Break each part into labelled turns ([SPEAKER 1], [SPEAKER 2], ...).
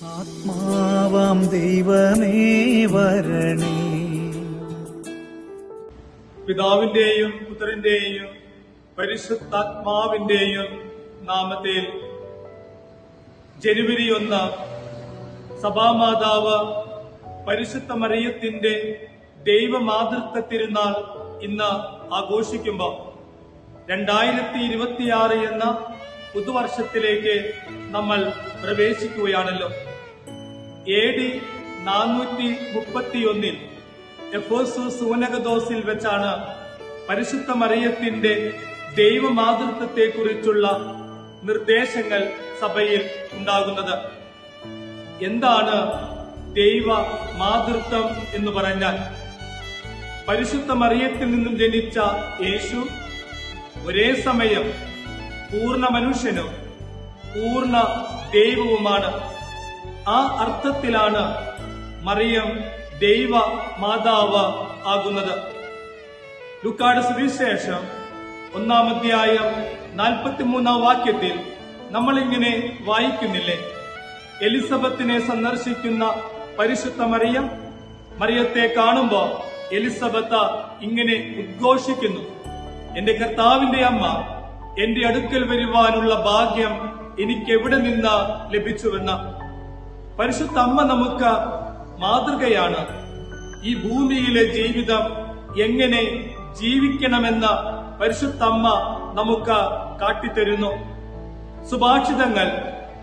[SPEAKER 1] ആത്മാവാം
[SPEAKER 2] പിതാവിന്റെയും പുത്രന്റെയും പരിശുദ്ധാത്മാവിന്റെയും നാമത്തിൽ ജനുവരി ഒന്ന് സഭാമാതാവ് പരിശുദ്ധ മറിയത്തിന്റെ ദൈവമാതൃത്വ തിരുനാൾ ഇന്ന് ആഘോഷിക്കുമ്പോൾ രണ്ടായിരത്തി ഇരുപത്തിയാറ് എന്ന പുതുവർഷത്തിലേക്ക് നമ്മൾ പ്രവേശിക്കുകയാണല്ലോ. എ ഡി നാനൂറ്റി മുപ്പത്തിയൊന്നിൽ എഫോസു സൂനകദോസിൽ വെച്ചാണ് പരിശുദ്ധ മറിയത്തിന്റെ ദൈവമാതൃത്വത്തെക്കുറിച്ചുള്ള നിർദ്ദേശങ്ങൾ സഭയിൽ ഉണ്ടാകുന്നത്. എന്താണ് ദൈവ മാതൃത്വം എന്ന് പറഞ്ഞാൽ? പരിശുദ്ധ മറിയത്തിൽ നിന്നും ജനിച്ച യേശു ഒരേ സമയം പൂർണ മനുഷ്യനും പൂർണ ദൈവവുമാണ്. ആ അർത്ഥത്തിലാണ് മറിയം ദൈവ മാതാവ് ആകുന്നത്. ലുക്കാട് സുവിശേഷം ഒന്നാം അധ്യായം നാൽപ്പത്തിമൂന്നാം വാക്യത്തിൽ നമ്മളിങ്ങനെ വായിക്കുന്നില്ലേ? എലിസബത്തിനെ സന്ദർശിക്കുന്ന പരിശുദ്ധ മറിയം മറിയത്തെ കാണുമ്പോൾ എലിസബത്ത് ഇങ്ങനെ ഉദ്ഘോഷിക്കുന്നു. എന്റെ കർത്താവിന്റെ അമ്മ എന്റെ അടുക്കൽ വരുവാനുള്ള ഭാഗ്യം എനിക്ക് എവിടെ നിന്ന് ലഭിച്ചുവെന്ന് പരിശുദ്ധ അമ്മ നമുക്ക് മാതൃകയാണ്. ഈ ഭൂമിയിലെ ജീവിതം എങ്ങനെ ജീവിക്കണമെന്ന് പരിശുദ്ധ അമ്മ നമുക്ക് കാട്ടിത്തരുന്നു. സുഭാഷിതങ്ങൾ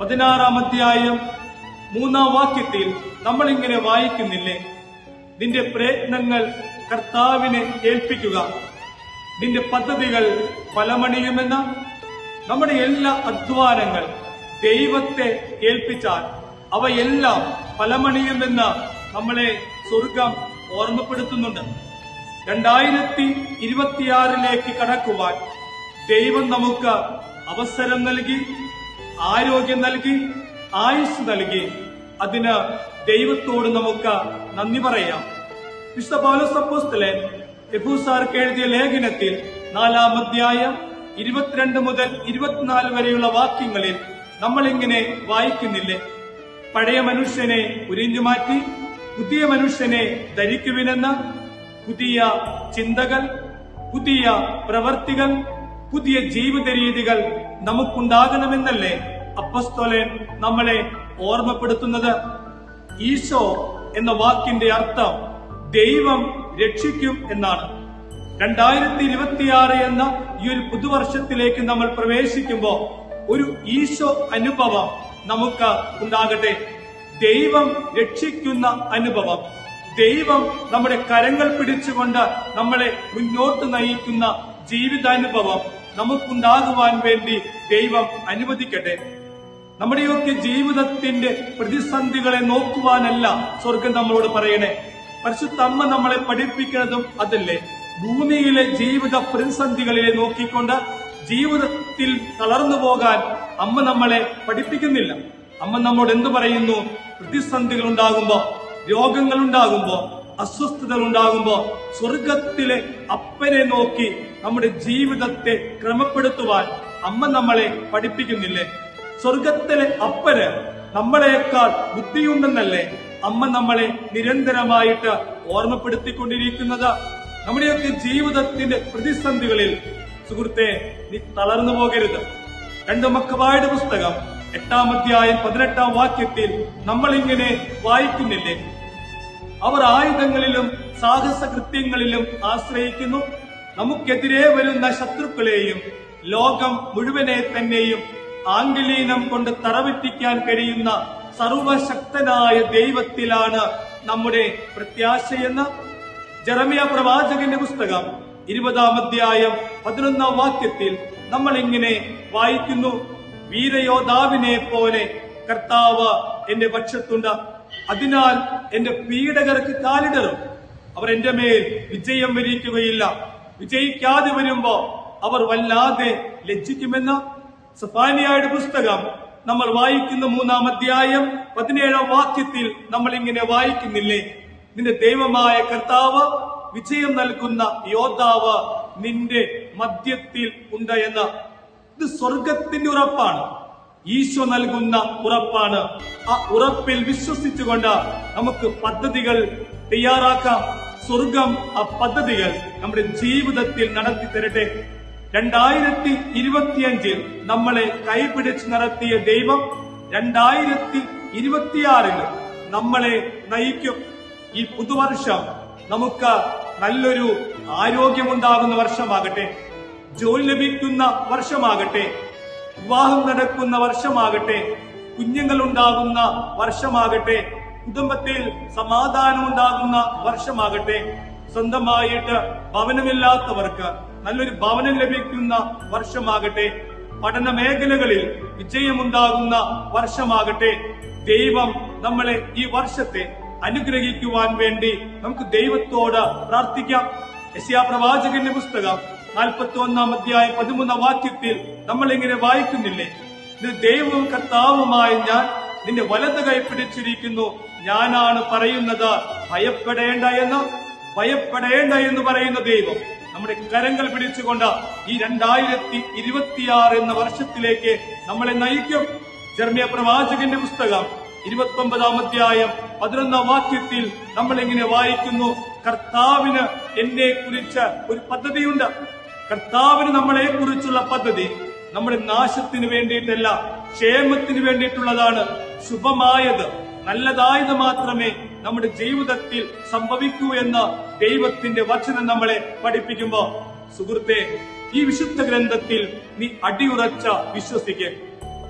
[SPEAKER 2] പതിനാറാം അധ്യായം മൂന്നാം വാക്യത്തിൽ നമ്മൾ ഇങ്ങനെ വായിക്കുന്നില്ലേ? നിന്റെ പ്രയത്നങ്ങൾ കർത്താവിനെ ഏൽപ്പിക്കുക. നിന്റെ പദ്ധതികൾ ഫലമണിയുമെന്ന നമ്മുടെ എല്ലാ അധ്വാനങ്ങൾ ദൈവത്തെ ഏൽപ്പിച്ചാൽ അവയെല്ലാം ഫലമണിയുമെന്ന് നമ്മളെ സ്വർഗം ഓർമ്മപ്പെടുത്തുന്നുണ്ട്. രണ്ടായിരത്തി ഇരുപത്തിയാറിലേക്ക് കടക്കുവാൻ ദൈവം നമുക്ക് അവസരം നൽകി ആരോഗ്യം നൽകി ആയുസ് നൽകി. അതിന് ദൈവത്തോട് നമുക്ക് നന്ദി പറയാം. വിശുദ്ധ പൗലോസ് അപ്പോസ്തലൻ എഫൂസാർക്ക് എഴുതിയ ലേഖനത്തിൽ നാലാം അധ്യായം ഇരുപത്തിരണ്ട് മുതൽ ഇരുപത്തിനാല് വരെയുള്ള വാക്യങ്ങളിൽ നമ്മൾ ഇങ്ങനെ വായിക്കുന്നില്ലേ? പഴയ മനുഷ്യനെ ഉരിഞ്ഞു മാറ്റി പുതിയ മനുഷ്യനെ ധരിക്കുവിനെന്ന് പുതിയ ചിന്തകൾ പുതിയ പ്രവർത്തികൾ പുതിയ ജീവിത രീതികൾ നമുക്കുണ്ടാകണമെന്നല്ലേ അപ്പസ്തോലൻ നമ്മളെ ഓർമ്മപ്പെടുത്തുന്നത്? ഈശോ എന്ന വാക്കിന്റെ അർത്ഥം ദൈവം രക്ഷിക്കും എന്നാണ്. രണ്ടായിരത്തി ഇരുപത്തിയാറ് എന്ന ഈ ഒരു പുതുവർഷത്തിലേക്ക് നമ്മൾ പ്രവേശിക്കുമ്പോൾ ഒരു ഈശോ അനുഭവം നമുക്ക് ഉണ്ടാകട്ടെ. ദൈവം രക്ഷിക്കുന്ന അനുഭവം. ദൈവം നമ്മുടെ കരങ്ങൾ പിടിച്ചുകൊണ്ട് നമ്മളെ മുന്നോട്ട് നയിക്കുന്ന ജീവിതാനുഭവം നമുക്കുണ്ടാകുവാൻ വേണ്ടി ദൈവം അനുവദിക്കട്ടെ. നമ്മുടെയൊക്കെ ജീവിതത്തിന്റെ പ്രതിസന്ധികളെ നോക്കുവാനല്ല സ്വർഗം നമ്മളോട് പറയണേ. പരിശുദ്ധമ്മ നമ്മളെ പഠിപ്പിക്കുന്നതും അതല്ലേ. ഭൂമിയിലെ ജീവിത പ്രതിസന്ധികളിലെ നോക്കിക്കൊണ്ട് ജീവിതത്തിൽ തളർന്നു പോകാൻ അമ്മ നമ്മളെ പഠിപ്പിക്കുന്നില്ല. അമ്മ നമ്മോട് എന്തു പറയുന്നു? പ്രതിസന്ധികൾ ഉണ്ടാകുമ്പോ രോഗങ്ങൾ ഉണ്ടാകുമ്പോ അസ്വസ്ഥതകൾ ഉണ്ടാകുമ്പോ സ്വർഗത്തിലെ അപ്പനെ നോക്കി നമ്മുടെ ജീവിതത്തെ ക്രമപ്പെടുത്തുവാൻ അമ്മ നമ്മളെ പഠിപ്പിക്കുന്നില്ലേ? സ്വർഗത്തിലെ അപ്പന് നമ്മളെക്കാൾ ബുദ്ധിയുണ്ടെന്നല്ലേ അമ്മ നമ്മളെ നിരന്തരമായിട്ട് ഓർമ്മപ്പെടുത്തിക്കൊണ്ടിരിക്കുന്നത്? നമ്മുടെയൊക്കെ ജീവിതത്തിന്റെ പ്രതിസന്ധികളിൽ സുഹൃത്തെ നീ തളർന്നു പോകരുത്. രണ്ട് മക്കവായുടെ പുസ്തകം എട്ടാം അധ്യായം പതിനെട്ടാം വാക്യത്തിൽ നമ്മൾ ഇങ്ങനെ വായിക്കുന്നില്ലേ? അവർ ആയുധങ്ങളിലും സാഹസ കൃത്യങ്ങളിലും ആശ്രയിക്കുന്നു. നമുക്കെതിരെ വരുന്ന ശത്രുക്കളെയും ലോകം മുഴുവനെ തന്നെയും ആംഗലീനം കൊണ്ട് തറവറ്റിക്കാൻ കഴിയുന്ന സർവശക്തനായ ദൈവത്തിലാണ് നമ്മുടെ പ്രത്യാശയെന്ന്. ജെറമിയ പ്രവാചകന്റെ പുസ്തകം ഇരുപതാം അധ്യായം പതിനൊന്നാം വാക്യത്തിൽ നമ്മൾ ഇങ്ങനെ വായിക്കുന്നു? വീരയോദ്ധാവിനെ പോലെ കർത്താവ് എന്റെ പക്ഷത്തുണ്ട്. അതിനാൽ എന്റെ പീഡകർക്ക് കാലിടറും അവർ എന്റെ മേൽ വിജയം വരിക്കുകയില്ല. വിജയിക്കാതെ വരുമ്പോ അവർ വല്ലാതെ ലജ്ജിക്കുമെന്ന് സഫാനിയായുടെ പുസ്തകം നമ്മൾ വായിക്കുന്ന മൂന്നാം അധ്യായം പതിനേഴാം വാക്യത്തിൽ നമ്മൾ ഇങ്ങനെ വായിക്കുന്നില്ലേ? നിന്റെ ദൈവമായ കർത്താവ് വിജയം നൽകുന്ന യോദ്ധാവ് നിന്റെ മധ്യത്തിൽ ഉണ്ട് എന്ന്. ഇത് സ്വർഗത്തിന്റെ ഉറപ്പാണ്. ഈശോ നൽകുന്ന ഉറപ്പാണ്. ആ ഉറപ്പിൽ വിശ്വസിച്ചുകൊണ്ട് നമുക്ക് പദ്ധതികൾ തയ്യാറാക്കാം. സ്വർഗം ആ പദ്ധതികൾ നമ്മുടെ ജീവിതത്തിൽ നടത്തി തരട്ടെ. രണ്ടായിരത്തി ഇരുപത്തിയഞ്ചിൽ നമ്മളെ കൈപിടിച്ച് നടത്തിയ ദൈവം രണ്ടായിരത്തി ഇരുപത്തിയാറിൽ നമ്മളെ നയിക്കും. ഈ പുതുവർഷം നമുക്ക് നല്ലൊരു ആരോഗ്യമുണ്ടാകുന്ന വർഷമാകട്ടെ ജോലി ലഭിക്കുന്ന വർഷമാകട്ടെ വിവാഹം നടക്കുന്ന വർഷമാകട്ടെ കുഞ്ഞുങ്ങൾ ഉണ്ടാകുന്ന വർഷമാകട്ടെ കുടുംബത്തിൽ സമാധാനം ഉണ്ടാകുന്ന വർഷമാകട്ടെ സ്വന്തമായിട്ട് ഭവനമില്ലാത്തവർക്ക് നല്ലൊരു ഭവനം ലഭിക്കുന്ന വർഷമാകട്ടെ പഠന മേഖലകളിൽ വിജയമുണ്ടാകുന്ന വർഷമാകട്ടെ ദൈവം നമ്മളെ ഈ വർഷത്തെ അനുഗ്രഹിക്കുവാൻ വേണ്ടി നമുക്ക് ദൈവത്തോട് പ്രാർത്ഥിക്കാം. യശയാ പ്രവാചകന്റെ പുസ്തകം നാൽപ്പത്തി ഒന്നാം അധ്യായം പതിമൂന്നാം വാക്യത്തിൽ നമ്മൾ ഇങ്ങനെ വായിക്കുന്നില്ലേ ദൈവവും കർത്താവുമായ ഞാൻ നിന്റെ വലത് കൈ പിടിച്ചിരിക്കുന്നു. ഞാനാണ് പറയുന്നത് ഭയപ്പെടേണ്ട എന്ന് ഭയപ്പെടേണ്ട എന്ന് പറയുന്ന ദൈവം. നമ്മുടെ കരങ്ങൾ പിടിച്ചുകൊണ്ട് ഈ രണ്ടായിരത്തി ഇരുപത്തിയാറ് എന്ന വർഷത്തിലേക്ക് നമ്മളെ നയിക്കും. ജർമ്മിയ പ്രവാചകന്റെ പുസ്തകം ഇരുപത്തി ഒമ്പതാം അധ്യായം പതിനൊന്നാം വാക്യത്തിൽ നമ്മൾ എങ്ങനെ വായിക്കുന്നു കർത്താവിന് എന്നെ കുറിച്ച് ഒരു പദ്ധതിയുണ്ട്. കർത്താവിന് നമ്മളെ കുറിച്ചുള്ള പദ്ധതി നമ്മുടെ നാശത്തിന് വേണ്ടിയിട്ടല്ല ക്ഷേമത്തിന് വേണ്ടിയിട്ടുള്ളതാണ്. ശുഭമായത് നല്ലതായത് മാത്രമേ നമ്മുടെ ജീവിതത്തിൽ സംഭവിക്കൂ എന്ന് ദൈവത്തിന്റെ വചനം നമ്മളെ പഠിപ്പിക്കുമ്പോ. സുഹൃത്തെ ഈ വിശുദ്ധ ഗ്രന്ഥത്തിൽ നീ അടിയുറച്ച വിശ്വസിക്കുക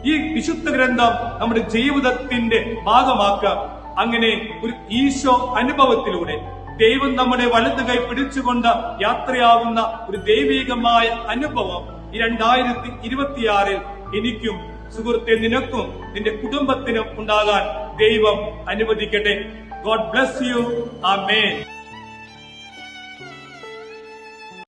[SPEAKER 2] ഈ വിശുദ്ധ ഗ്രന്ഥം നമ്മുടെ ജീവിതത്തിന്റെ ഭാഗമാക്കാം. അങ്ങനെ ഒരു ഈശോ അനുഭവത്തിലൂടെ ദൈവം നമ്മുടെ വലത് കൈ പിടിച്ചുകൊണ്ട് യാത്രയാകുന്ന ഒരു ദൈവികമായ അനുഭവം ഈ രണ്ടായിരത്തി ഇരുപത്തിയാറിൽ എനിക്കും സുഹൃത്തെ നിനക്കും നിന്റെ കുടുംബത്തിനും ഉണ്ടാകാൻ ദൈവം അനുവദിക്കട്ടെ. ഗോഡ് ബ്ലസ് യു ആ